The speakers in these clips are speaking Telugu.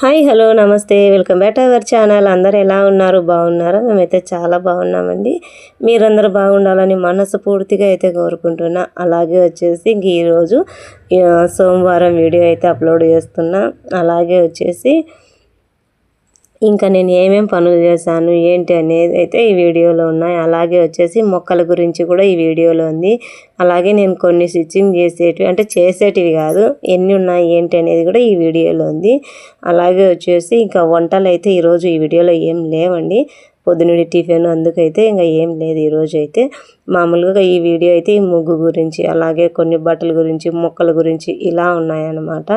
హాయ్ హలో నమస్తే. Welcome back to our channel. అందరు ఎలా ఉన్నారు? బాగున్నారా? మేమైతే చాలా బాగున్నామండి. మీరందరూ బాగుండాలని మనసు పూర్తిగా అయితే కోరుకుంటున్నా. అలాగే వచ్చేసి ఇంక ఈరోజు సోమవారం వీడియో అయితే అప్లోడ్ చేస్తున్నా. అలాగే వచ్చేసి ఇంకా నేను ఏమేం పనులు చేశాను ఏంటి అనేది అయితే ఈ వీడియోలో ఉన్నాయి. అలాగే వచ్చేసి మొక్కల గురించి కూడా ఈ వీడియోలో ఉంది. అలాగే నేను కొన్ని స్టిచ్చింగ్ చేసేటివి అంటే చేసేటివి కాదు ఎన్ని ఉన్నాయి ఏంటి అనేది కూడా ఈ వీడియోలో ఉంది. అలాగే వచ్చేసి ఇంకా వంటలు అయితే ఈరోజు ఈ వీడియోలో ఏం లేవండి. పొద్దునుడి టిఫిన్ అందుకైతే ఇంకా ఏం లేదు. ఈరోజు అయితే మామూలుగా ఈ వీడియో అయితే ఈ ముగ్గు గురించి అలాగే కొన్ని బట్టల గురించి మొక్కల గురించి ఇలా ఉన్నాయన్నమాట.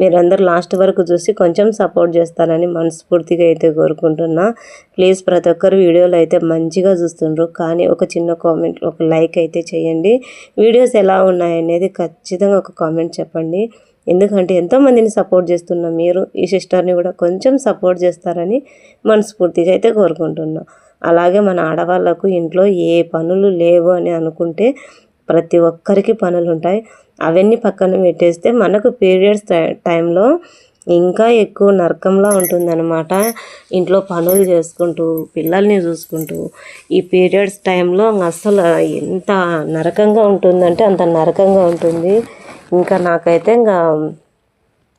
మీరందరూ లాస్ట్ వరకు చూసి కొంచెం సపోర్ట్ చేస్తారని మనస్ఫూర్తిగా అయితే కోరుకుంటున్నా. ప్లీజ్ ప్రతి ఒక్కరు వీడియోలు అయితే మంచిగా చూస్తుండ్రు. కానీ ఒక చిన్న కామెంట్ ఒక లైక్ అయితే చేయండి. వీడియోస్ ఎలా ఉన్నాయనేది ఖచ్చితంగా ఒక కామెంట్ చెప్పండి. ఎందుకంటే ఎంతోమందిని సపోర్ట్ చేస్తున్న మీరు ఈ సిస్టర్ని కూడా కొంచెం సపోర్ట్ చేస్తారని మనస్ఫూర్తిగా అయితే కోరుకుంటున్నాం. అలాగే మన ఆడవాళ్ళకు ఇంట్లో ఏ పనులు లేవు అని అనుకుంటే ప్రతి ఒక్కరికి పనులు ఉంటాయి. అవన్నీ పక్కన పెట్టేస్తే మనకు పీరియడ్స్ టైంలో ఇంకా ఎక్కువ నరకంలా ఉంటుందన్నమాట. ఇంట్లో పనులు చేసుకుంటూ పిల్లల్ని చూసుకుంటూ ఈ పీరియడ్స్ టైంలో అసలు ఎంత నరకంగా ఉంటుందంటే అంత నరకంగా ఉంటుంది. ఇంకా నాకైతే ఇంకా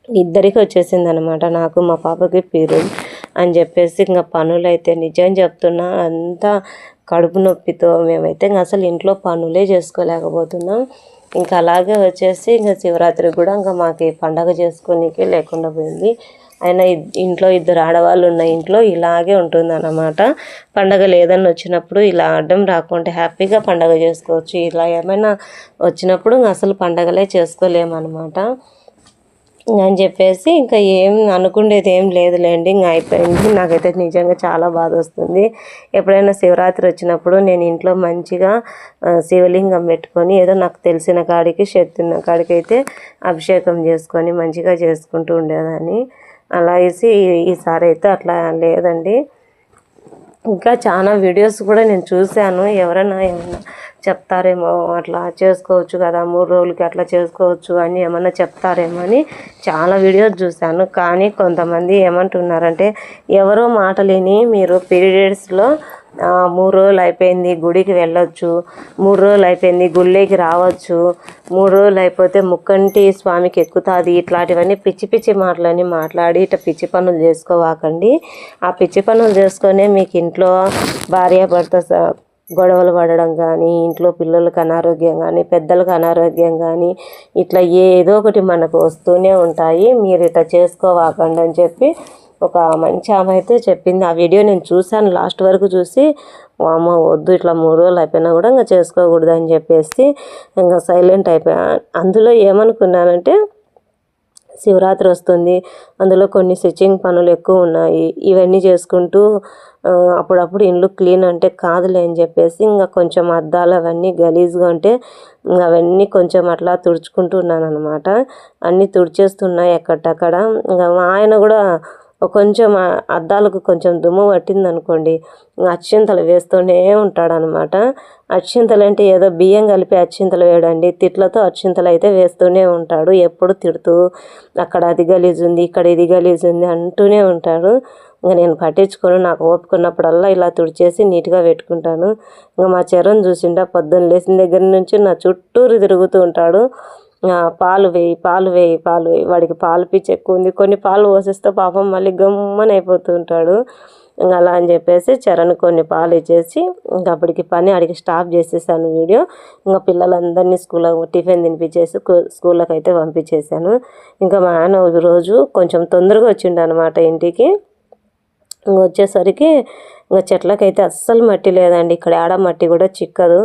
ఇద్దరికి వచ్చేసింది అనమాట నాకు మా పాపకి పీరియడ్ అని చెప్పేసి ఇంకా పనులు అయితే నిజం చెప్తున్నా అంతా కడుపు నొప్పితో మేమైతే ఇంకా అసలు ఇంట్లో పనులే చేసుకోలేకపోతున్నాం. ఇంకా అలాగే వచ్చేసి ఇంకా శివరాత్రి కూడా ఇంకా మాకు పండగ చేసుకోనికి లేకుండా పోయింది. ఆయన ఇంట్లో ఇద్దరు ఆడవాళ్ళు ఉన్న ఇంట్లో ఇలాగే ఉంటుంది అన్నమాట పండగ లేదని వచ్చినప్పుడు ఇలా అడ్డం రాకుంటే హ్యాపీగా పండగ చేసుకోవచ్చు. ఇలా ఏమైనా వచ్చినప్పుడు అసలు పండగలే చేసుకోలేమన్నమాట. అని చెప్పేసి ఇంకా ఏం అనుకునేది ఏం లేదులేండి. ఇంకా అయిపోయింది. నాకైతే నిజంగా చాలా బాధ వస్తుంది. ఎప్పుడైనా శివరాత్రి వచ్చినప్పుడు నేను ఇంట్లో మంచిగా శివలింగం పెట్టుకొని ఏదో నాకు తెలిసిన కాడికి శక్తి ఉన్న కాడికి అయితే అభిషేకం చేసుకొని మంచిగా చేసుకుంటూ ఉండేదాన్ని. అలా వేసి ఈసారి అయితే అట్లా లేదండి. ఇంకా చాలా వీడియోస్ కూడా నేను చూశాను. ఎవరైనా ఏమన్నా చెప్తారేమో అట్లా చేసుకోవచ్చు కదా మూడు రోజులకి అట్లా చేసుకోవచ్చు అని ఏమన్నా చెప్తారేమో అని చాలా వీడియోస్ చూశాను. కానీ కొంతమంది ఏమంటున్నారంటే ఎవరో మాటలేని మీరు పీరియడ్స్లో మూడు రోజులు అయిపోయింది గుడికి వెళ్ళొచ్చు మూడు రోజులు అయిపోయింది గుళ్ళేకి రావచ్చు మూడు రోజులు అయిపోతే ముక్కంటి స్వామికి ఎక్కుతుంది ఇట్లాంటివన్నీ పిచ్చి పిచ్చి మాటలని మాట్లాడి ఇట్లా పిచ్చి పనులు చేసుకోవాకండి. ఆ పిచ్చి పనులు చేసుకొనే మీకు ఇంట్లో భార్య భర్త స- గొడవలు పడడం కానీ ఇంట్లో పిల్లలకు అనారోగ్యం కానీ పెద్దలకు అనారోగ్యం కానీ ఇట్లా ఏదో ఒకటి మనకు వస్తూనే ఉంటాయి. మీరు ఇట్లా చేసుకోవాకండి అని చెప్పి ఒక మంచి ఆమె అయితే చెప్పింది. ఆ వీడియో నేను చూశాను. లాస్ట్ వరకు చూసి అమ్మ వద్దు ఇట్లా మూడు రోజులు అయిపోయినా కూడా ఇంకా చేసుకోకూడదు అని చెప్పేసి ఇంకా సైలెంట్ అయిపోయా. అందులో ఏమనుకున్నానంటే శివరాత్రి వస్తుంది. అందులో కొన్ని స్టిచ్చింగ్ పనులు ఎక్కువ ఉన్నాయి. ఇవన్నీ చేసుకుంటూ అప్పుడప్పుడు ఇండ్లు క్లీన్ అంటే కాదులే అని చెప్పేసి ఇంకా కొంచెం అద్దాలు అవన్నీ గలీజ్గా ఉంటే ఇంకా అవన్నీ కొంచెం అట్లా తుడుచుకుంటున్నాను అనమాట అన్నీ తుడిచేస్తున్నాయి ఎక్కడక్కడ ఇంకా మా ఆయన కూడా కొంచెం అద్దాలకు కొంచెం దుమ్ము పట్టిందనుకోండి అక్షింతలు వేస్తూనే ఉంటాడనమాట. అక్షింతలు అంటే ఏదో బియ్యం కలిపి అక్షింతలు వేయడండి తిట్లతో అక్షింతలు అయితే వేస్తూనే ఉంటాడు ఎప్పుడు తిడుతూ అక్కడ అది గలీజ్ ఉంది ఇక్కడ ఇది గలీజ్ ఉంది అంటూనే ఉంటాడు. ఇంకా నేను పట్టించుకొని నాకు ఓపుకున్నప్పుడల్లా ఇలా తుడిచేసి నీట్గా పెట్టుకుంటాను. ఇంకా మా చెరను చూసిండా పొద్దున్న లేచిన దగ్గర నుంచి నా చుట్టూరు తిరుగుతూ ఉంటాడు. పాలు వేయి పాలు వేయి పాలు వేయి. వాడికి పాలు పిచ్చి ఎక్కువ ఉంది. కొన్ని పాలు పోసేస్తే పాపం మళ్ళీ గమ్మని అయిపోతుంటాడు ఇంకా అలా అని చెప్పేసి చరణ్ కొన్ని పాలు ఇచ్చేసి ఇంకా అప్పటికి పని అడిగి స్టాప్ చేసేసాను వీడియో. ఇంకా పిల్లలందరినీ స్కూల్లో టిఫిన్ తినిపించేసి స్కూల్లోకి అయితే పంపించేశాను ఇంకా మా ఆయన రోజు కొంచెం తొందరగా వచ్చిండు అనమాట ఇంటికి. వచ్చేసరికి ఇంకా చెట్లకైతే అస్సలు మట్టి లేదండి. ఇక్కడ ఆడ మట్టి కూడా చిక్కదు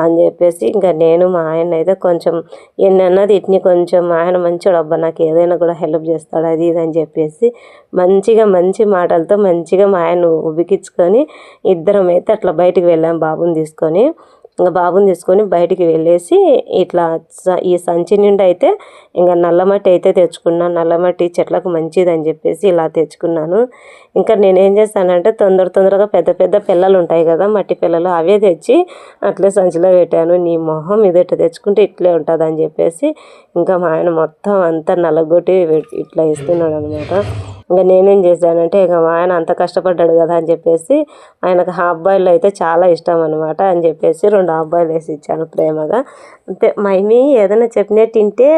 అని చెప్పేసి ఇంకా నేను మా ఆయన అయితే కొంచెం ఎన్నన్నది ఇట్ని కొంచెం ఆయన మంచివాడు అబ్బా నాకు ఏదైనా కూడా హెల్ప్ చేస్తాడు అది ఇది అని చెప్పేసి మంచిగా మంచి మాటలతో మంచిగా మా ఆయన ఉబికించుకొని ఇద్దరం అయితే అట్లా బయటికి వెళ్ళాం బాబుని తీసుకొని. ఇంకా బాబుని తీసుకొని బయటికి వెళ్ళేసి ఇట్లా స- ఈ సంచి నిండా అయితే ఇంకా నల్లమట్టి అయితే తెచ్చుకున్నాను నల్లమట్టి చెట్లకు మంచిది అని చెప్పేసి ఇలా తెచ్చుకున్నాను. ఇంకా నేనేం చేస్తానంటే తొందర తొందరగా పెద్ద పెద్ద పిల్లలు ఉంటాయి కదా మట్టి పిల్లలు అవే తెచ్చి అట్లే సంచిలో పెట్టాను. నీ మొహం ఇదట ఇట్లా తెచ్చుకుంటే ఇట్లే ఉంటుంది అని చెప్పేసి ఇంకా మా ఆయన మొత్తం అంతా నల్లగొట్టి ఇట్లా ఇస్తున్నాడు అనమాట ఇంకా నేనేం చేశానంటే ఇక మా ఆయన అంత కష్టపడ్డాడు కదా అని చెప్పేసి ఆయనకు ఆ అబ్బాయిలు అయితే చాలా ఇష్టం అనమాట అని చెప్పేసి రెండు అబ్బాయిలు వేసి ఇచ్చాను ప్రేమగా. అంతే మైమి ఏదైనా చెప్పినే తింటే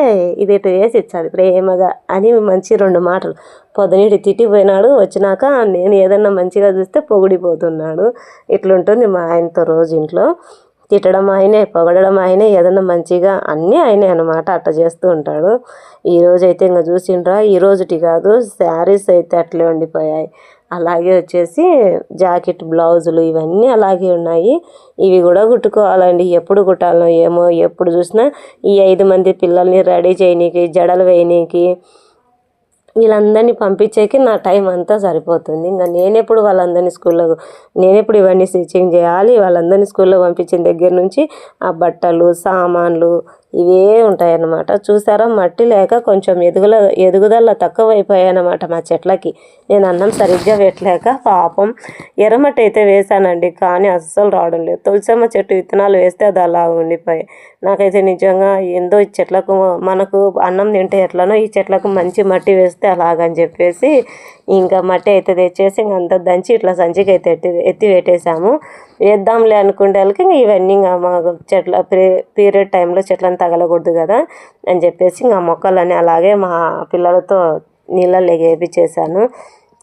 ఇది ఇటు వేసి ఇచ్చాడు ప్రేమగా అని మంచి రెండు మాటలు. పొద్దునీటి తిట్టిపోయినాడు వచ్చినాక నేను ఏదన్నా మంచిగా చూస్తే పొగిడిపోతున్నాడు. ఇట్లుంటుంది మా ఆయనతో రోజు ఇంట్లో. తిట్టడం ఆయనే పొగడడం ఆయనే ఏదన్నా మంచిగా అన్నీ ఆయనే అనమాట అట్ట చేస్తూ ఉంటాడు. ఈరోజు అయితే ఇంకా చూసిండ్రా ఈ రోజుటి కాదు శారీస్ అయితే అట్లే ఉండిపోయాయి. అలాగే వచ్చేసి జాకెట్ బ్లౌజులు ఇవన్నీ అలాగే ఉన్నాయి. ఇవి కూడా కుట్టుకోవాలండి. ఎప్పుడు కుట్టాలో ఏమో ఎప్పుడు చూసినా ఈ ఐదు మంది పిల్లల్ని రెడీ చేయనీకి జడలు వేయనీకి వీళ్ళందరినీ పంపించేకి నా టైం అంతా సరిపోతుంది. ఇంకా నేనెప్పుడు వాళ్ళందరినీ స్కూల్లో నేనెప్పుడు ఇవన్నీ స్టిచ్చింగ్ చేయాలి వాళ్ళందరినీ స్కూల్లో పంపించిన దగ్గర నుంచి ఆ బట్టలు సామాన్లు ఇవే ఉంటాయన్నమాట. చూసారా? మట్టి లేక కొంచెం ఎదుగుల ఎదుగుదల తక్కువైపోయాయన్నమాట మా చెట్లకి. నేను అన్నం సరిగ్గా పెట్టలేక పాపం ఎర్రమట్టి అయితే వేశానండి కానీ అస్సలు రావడం లేదు. తులసమ్మ చెట్టు విత్తనాలు వేస్తే అది అలా ఉండిపోయాయి. నాకైతే నిజంగా ఏందో ఈ చెట్లకు మనకు అన్నం తింటే ఎట్లనో ఈ చెట్లకు మంచి మట్టి వేస్తే అలాగని చెప్పేసి ఇంకా మట్టి అయితే తెచ్చేసి ఇంక అంతా దంచి ఇట్లా సంచికి అయితే ఎత్తి ఎత్తి పెట్టేసాము వేద్దాంలే అనుకునే వాళ్ళకి ఇంకా ఇవన్నీ ఇంకా మా చెట్ల పీరియడ్ టైంలో చెట్లను తగలకూడదు కదా అని చెప్పేసి ఇంకా మొక్కలని అలాగే మా పిల్లలతో నీళ్ళలో వేపించేసాను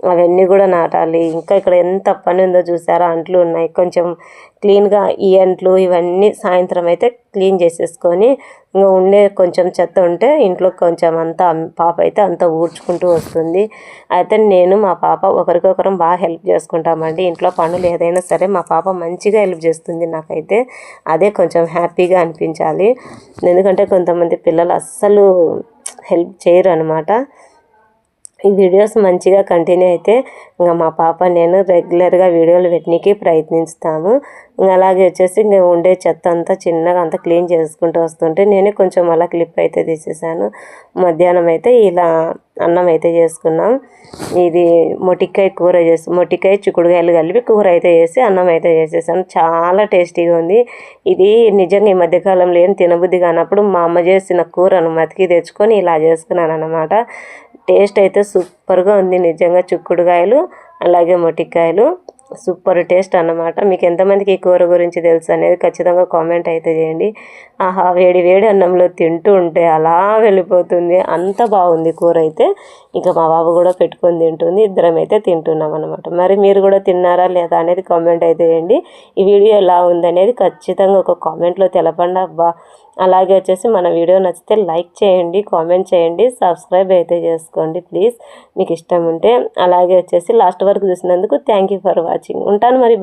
అవన్నీ కూడా నాటాలి. ఇంకా ఇక్కడ ఎంత పని ఉందో చూసారా? అంట్లు ఉన్నాయి. కొంచెం క్లీన్గా ఈ అంట్లు ఇవన్నీ సాయంత్రం అయితే క్లీన్ చేసేసుకొని ఇంకా ఉండే కొంచెం చెత్త ఉంటే ఇంట్లో కొంచెం అంతా పాప అయితే అంతా ఊడ్చుకుంటూ వస్తుంది. అయితే నేను మా పాప ఒకరికొకరం బాగా హెల్ప్ చేసుకుంటామండి. ఇంట్లో పనులు ఏదైనా సరే మా పాప మంచిగా హెల్ప్ చేస్తుంది నాకైతే. అదే కొంచెం హ్యాపీగా అనిపించాలి. ఎందుకంటే కొంతమంది పిల్లలు అస్సలు హెల్ప్ చేయరు అనమాట ఈ వీడియోస్ మంచిగా కంటిన్యూ అయితే ఇంకా మా పాప నేను రెగ్యులర్గా వీడియోలు పెట్టడానికి ప్రయత్నిస్తాము. ఇంకా అలాగే వచ్చేసి ఇంకా ఉండే చెత్త అంతా చిన్నగా అంతా క్లీన్ చేసుకుంటూ వస్తుంటే నేనే కొంచెం అలా క్లిప్ అయితే తీసేసాను. మధ్యాహ్నం అయితే ఇలా అన్నం అయితే చేసుకున్నాం. ఇది మొటికాయ కూర చేసి మొటికాయ చిక్కుడుకాయలు కలిపి కూర అయితే చేసి అన్నం అయితే చేసేసాను. చాలా టేస్టీగా ఉంది. ఇది నిజంగా ఈ మధ్యకాలంలో ఏం తినబుద్ధి కానప్పుడు మా అమ్మ చేసిన కూరను మతికి తెచ్చుకొని ఇలా చేసుకున్నాను అనమాట టేస్ట్ అయితే సూప్ సూపర్గా ఉంది. నిజంగా చిక్కుడుకాయలు అలాగే మొటికాయలు సూపర్ టేస్ట్ అన్నమాట. మీకు ఎంతమందికి ఈ కూర గురించి తెలుసు అనేది ఖచ్చితంగా కామెంట్ అయితే చేయండి. ఆహా వేడి వేడి అన్నంలో తింటూ ఉంటే అలా వెళ్ళిపోతుంది. అంత బాగుంది కూర అయితే. ఇంకా మా బాబు కూడా పెట్టుకొని తింటుంది. ఇద్దరం అయితే తింటున్నాం అనమాట మరి మీరు కూడా తిన్నారా లేదా అనేది కామెంట్ అయితే చేయండి. ఈ వీడియో ఎలా ఉందనేది ఖచ్చితంగా ఒక కామెంట్లో తెలపండి అబ్బా. అలాగే వచ్చేసి మన వీడియో నచ్చితే లైక్ చేయండి కామెంట్ చేయండి సబ్స్క్రైబ్ అయితే చేసుకోండి ప్లీజ్. మీకు ఇష్టం ఉంటే. అలాగే వచ్చేసి లాస్ట్ వరకు చూసినందుకు థ్యాంక్ యూ ఫర్ వాచింగ్ ఉంటాను మరి